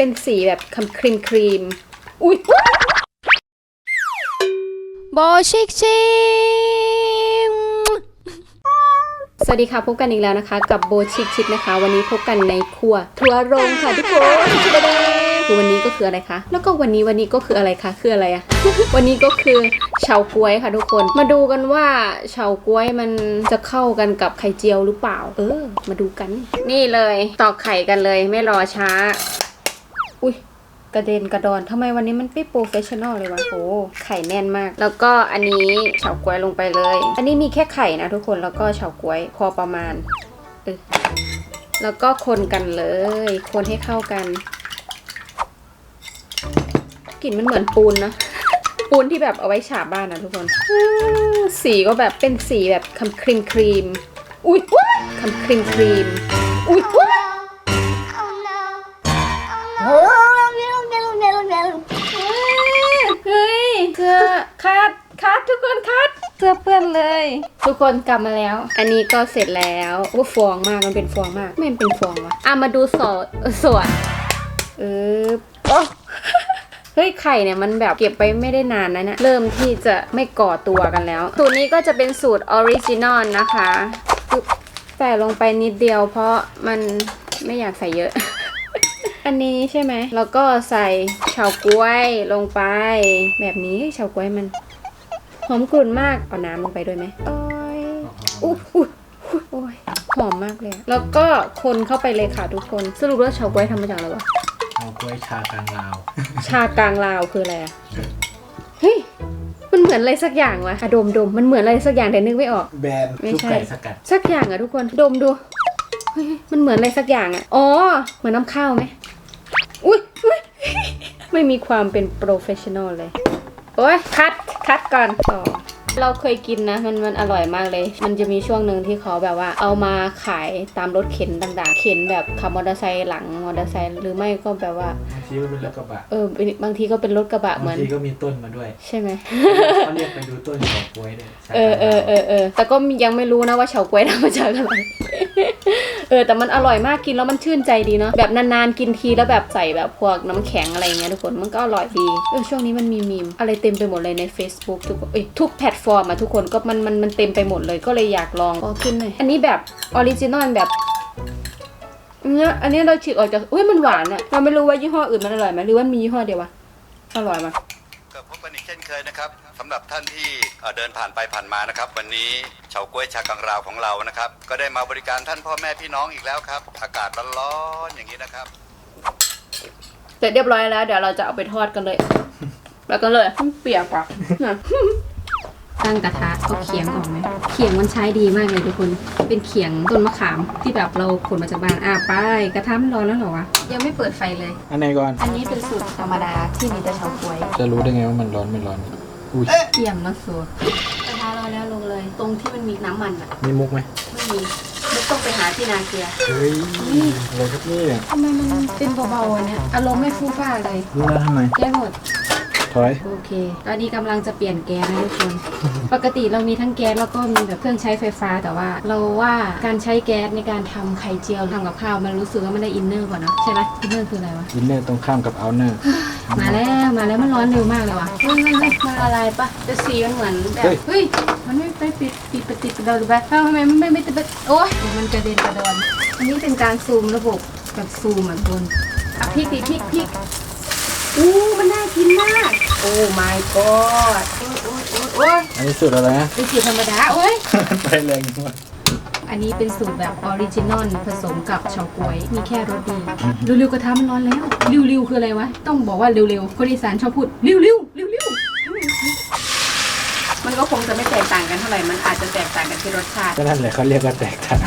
เป็นสีแบบครีมครีมครีมอุ้ยโบชิกชิงสวัสดีค่ะพบกันอีกแล้วนะคะ กับโบชิกชิกนะคะ วันนี้พบกันในครัวทัวร์ลงค่ะทุกคนคือวันนี้ก็คืออะไรคะ แล้วก็วันนี้วันนี้ก็คืออะไรคะ คืออะไรอะวันนี้ก็คือเฉาก๊วยค่ะทุกคน มาดูกันว่าเฉาก๊วยมันจะเข้ากันกับไข่เจียวหรือเปล่า เออ มาดูกัน นี่เลยตอกไข่กันเลยไม่รอช้าอุ้ย กระเด็นกระดอนทำไมวันนี้มันไม่โปรเฟชชั่นอลเลยวะโอ้ไข่แน่นมาก แล้วก็อันนี้เฉาก๊วยลงไปเลย อันนี้มีแค่ไข่นะทุกคนแล้วก็เฉาก๊วยพอประมาณแล้วก็คนกันเลย คนให้เข้ากันกลิ่นมันเหมือนปูนนะปูนที่แบบเอาไว้ฉาบบ้านนะทุกคนสีก็แบบเป็นสีแบบคำครีมครีมอุ้ยคำครีมครีมอุ้ย คัดคัดทุกคนคัดเสื้อเปื้อนเลย ทุกคนกลับมาแล้ว อันนี้ก็เสร็จแล้วว่าฟองมากมันเป็นฟองมาก ไม่เป็นฟองวะอะมาดูสอดเออสวดเออโอ้เฮ้ยไข่เนี่ยมันแบบเก็บไปไม่ได้นานนะเนี่ยเริ่มที่จะไม่ก่อตัวกันแล้ว สูตรนี้ก็จะเป็นสูตรออริจินอลนะคะใส่ลงไปนิดเดียวเพราะมันไม่อยากใส่เยอะ อันนี้ใช่ไหม แล้วก็ใส่เฉาก๊วยลงไป แบบนี้เฉาก๊วยมันหอมกลุ่นมากเอาน้ำลงไปด้วยไหมโอ้ยอุ๊ยอุ๊ยอุ๊ยโอ้ยหอมมากเลยอะแล้วก็คนเข้าไปเลยค่ะทุกคน สรุปแล้วเฉาก๊วยทำมาจากอะไรวะ เอากล้วยชากลางลาว ชากลางลาวคืออะไรอะเฮ้ย มันเหมือนอะไรสักอย่างวะอะดมดมมันเหมือนอะไรสักอย่างแต่นึกไม่ออก แบนไม่ลูกใช่ ไก่สกัด สักอย่างอะทุกคน ดมดูเฮ้ย มันเหมือนอะไรสักอย่างอะอ๋อ เหมือนน้ำข้าวไหมอุ้ยอุ้ยไม่มีความเป็นโปรเฟชชั่นอลเลย โอ้ยคัดคัดก่อนต่อเราเคยกินนะ มันมันอร่อยมากเลย มันจะมีช่วงหนึ่งที่เขาแบบว่า เอามาขายตามรถเข็นต่างๆ เข็นแบบขับมอเตอร์ไซค์หลังมอเตอร์ไซค์หรือไม่ก็แบบว่าบางทีก็เป็นรถกระบะเออบางทีก็เป็นรถกระบะเหมืบาองนทีก็มีต้นมาด้วยใช่ไหม เขาเรียกไปดูต้นของกล้วยด้วยชากเอลางอเออเออเออแต่ก็ยังไม่รู้นะว่าเฉาก๊วยทำมาจากอะไร เออแต่มันอร่อยมากกินแล้วมันชื่นใจดีเนาะแบบนานๆกินทีแล้วแบบใส่แบบพวกน้ำแข็งอะไรเงี้ยทุกคนมันก็อร่อยดีเออช่วงนี้มันมีมีมอะไรเต็มไปหมดเลยใน Facebook ทุกคนเอ้ยทุกแพลตฟอร์มอะทุกคนก็มันมันมันเต็มไปหมดเลยก็เลยอยากลองก็กินหน่อยอันนี้แบบออริจินอลแบบเนี้ยอันนี้เราฉีกออกจากอุ้ยมันหวานอะเราไม่รู้ว่ายี่ห้ออื่นมันอร่อยไหมหรือว่ามียี่ห้อเดียววะอร่อยมั้ยก็พบกันอีกเช่นเคยนะครับสำหรับท่านที่เดินผ่านไปผ่านมานะครับ วันนี้เฉาก้วยชากังราวของเรานะครับ ก็ได้มาบริการท่านพ่อแม่พี่น้องอีกแล้วครับ อากาศร้อนๆอย่างนี้นะครับ เสร็จเรียบร้อยแล้ว เดี๋ยวเราจะเอาไปทอดกันเลย แล้วก็เลยเปียกปะ ตั้งกระทะเอาเขียงออกไหมเขียงมันใช้ดีมากเลยทุกคน เป็นเขียงต้นมะขามที่แบบเราขนมาจากบ้านอะไปกระทะมันร้อนแล้วเหรอวะยังไม่เปิดไฟเลย อันไหนก่อน อันนี้เป็นสูตรธรรมดาที่มีแต่เฉาก๊วยจะรู้ได้ไงว่ามันร้อนไม่ร้อนอุ้ยเกี่ยมมาสัวกระทะร้อนแล้วลงเลย ตรงที่มันมีน้ำมันอะมีมุกไหมไม่มีไม่ต้องไปหาที่นาเกลือเฮ้ยอะไรครับเนี่ยทำไมมันเป็นเบาๆอันเนี้ยอารมณ์ไม่ฟูฟ้าเลยรู้แล้วทำไมแก้หมด ถอย โอเค ตอนนี้กำลังจะเปลี่ยนแก๊สนะทุกคน ปกติเรามีทั้งแก๊สแล้วก็มีแบบเครื่องใช้ไฟฟ้า แต่ว่า เราว่าการใช้แก๊สในการทำไข่เจียวทำกับข้าวมันรู้สึกว่ามันได้อินเนอร์กว่าเนอะใช่ไหมอินเนอร์คืออะไรวะอินเนอร์ตรงข้ามกับเอาเนอร์ มาแล้ว มาแล้วมันร้อนเร็วมากเลยว่ะเฮ้ยเฮ้ยเฮ้ยมันละลายปะแต่สีมันเหมือนแบบเฮ้ยมันไม่ไปปิดปิดปฏิดประดอยหรือเปล่าเอ้าทำไมมันไม่ไม่ติดโอ๊ยมันกระเด็นกระดอน อันนี้เป็นการซูมระบบแบบซูมอะทุกคนอะพริกดิพริกพริก อู้มันน่ากินมาก โอ้ my god โอ้ยโอ้ยโอ้ยโอ้ยอันนี้สุดอะไรนะเป็นสีธรรมดาโอ้ย ไปแรงมากอันนี้เป็นสูตรแบบออริจินอลผสมกับเฉาก๊วย มีแค่รสดีเร็วๆกระทะมันร้อนแล้วเร็วๆคืออะไรวะ ต้องบอกว่าเร็วๆคนอีสานชอบพูดเร็วๆเร็วๆมันก็คงจะไม่แต กต่างกันเท่าไหร่มันอาจจะแตกต่างกันที่รสชาติ ก็นั่นแหละเขาเรียกว่าแตกต่าง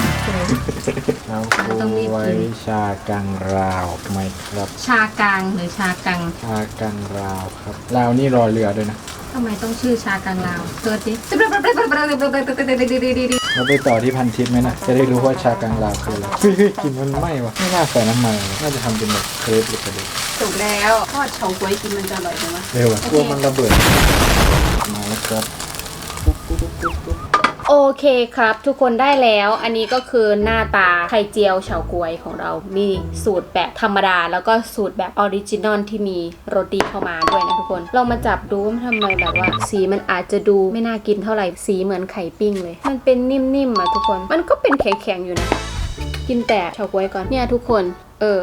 เอาต้องรีบกิน ไว้ชากลางราวไหมครับชากลางหรือชากังชากลางราวครับราวนี่รอเรือด้วยนะทำไมต้องชื่อชากังลาวเกิดดิเราไปต่อที่พันทิปไหมนะจะได้รู้ว่าชากลางลาวคืออะไรเฮ้ยเฮ้ยกลินมันไหม้วะไม่น่าใส่น้ำมันเลยน่าจะทำเป็นแบบเครปหรือประเด็นถูกแล้วทอดเฉาก๊วยกินมันจะอร่อยไหมวะ เร็วอะกลัวมันระเบิดมาแล้วครับ โอเคครับ ทุกคนได้แล้ว อันนี้ก็คือหน้าตาไข่เจียวเฉาก๊วยของเรา มีสูตรแบบธรรมดา แล้วก็สูตรแบบออริจินอลที่มีโรตีเข้ามาด้วยนะทุกคนลองมาจับดูว่าทำไมแบบว่า สีมันอาจจะดูไม่น่ากินเท่าไหร่ สีเหมือนไข่ปิ้งเลย มันเป็นนิ่มๆอะทุกคน มันก็เป็นแข็งๆอยู่นะ กินแต่เฉาก๊วยก่อน เนี่ยทุกคน เออ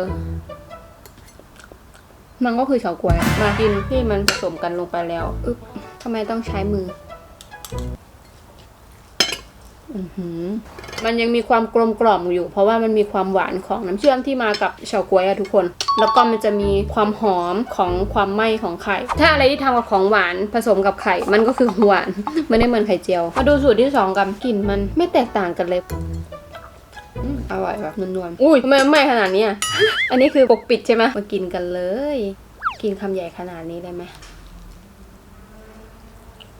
มันก็คือเฉาก๊วย มากินที่มันผสมกันลงไปแล้วอึ๊บทำไมต้องใช้มือ มันยังมีความกลมกล่อมอยู่ เพราะว่ามันมีความหวานของน้ำเชื่อมที่มากับเฉาก๊วยอะทุกคน แล้วก็มันจะมีความหอมของความไหม้ของไข่ ถ้าอะไรที่ทำกับของหวานผสมกับไข่ มันก็คือหวาน มันไม่เหมือนไข่เจียว มาดูสูตรที่สองกันกลิ่นมันไม่แตกต่างกันเลยอร่อยแบบนวลๆ อุ้ยทำไมไหม้ขนาดนี้อันนี้คือปกปิดใช่ไหมมากินกันเลย กินคำใหญ่ขนาดนี้ได้ไหม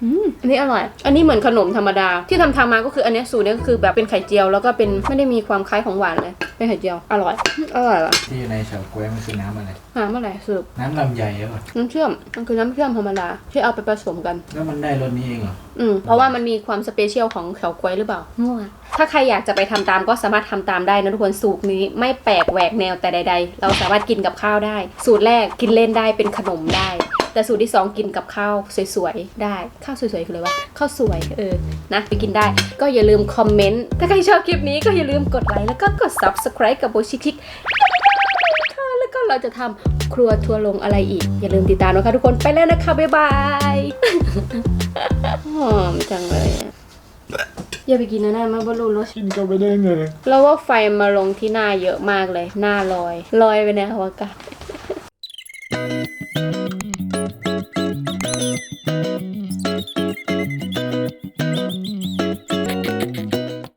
อืมอันนี้อร่อย อันนี้เหมือนขนมธรรมดา ที่ทำทำมาก็คืออันเนี้ยสูตรเนี้ยก็คือแบบเป็นไข่เจียว แล้วก็เป็นไม่ได้มีความคล้ายของหวานเลย เป็นไข่เจียว อร่อย อร่อยว่ะที่อยู่ในเฉาก๊วยมันคือน้ำอะไร หาเมื่อไหร่สืบน้ำลำไยหรือเปล่าน้ำเชื่อม มันคือน้ำเชื่อมธรรมดาที่เอาไปผสมกัน แล้วมันได้รสนี้เองเหรอ อืม เพราะว่ามันมีความสเปเชียลของเฉาก๊วยหรือเปล่า มั่ว ถ้าใครอยากจะไปทำตามก็สามารถทำตามได้นะทุกคน สูตรนี้ไม่แปลกแหวกแนวแต่ใด ๆ เราสามารถกินกับข้าวได้ สูตรแรกกินเล่นได้เป็นขนมได้ แต่สูตรที่สองกินกับข้าวสวยๆได้ข้าวสวยๆคืออะไรวะข้าวสวยเออนะไปกินได้ ก็อย่าลืมคอมเมนต์ถ้าใครชอบคลิปนี้ก็อย่าลืมกดไลค์แล้วก็กด subscribe กับโบชิคลิกค่ะแล้วก็เราจะทำครัวทัวร์ลงอะไรอีก อย่าลืมติดตามนะคะทุกคนไปแล้วนะคะบ๊ายบายหอมจังเลยอะอย่าไปกินนะนั่นมันบรรลุรสกินก็ไม่ได้เลยแล้วว่าไฟมาลงที่หน้าเยอะมากเลย หน้าลอย ลอยไปในอวกาศ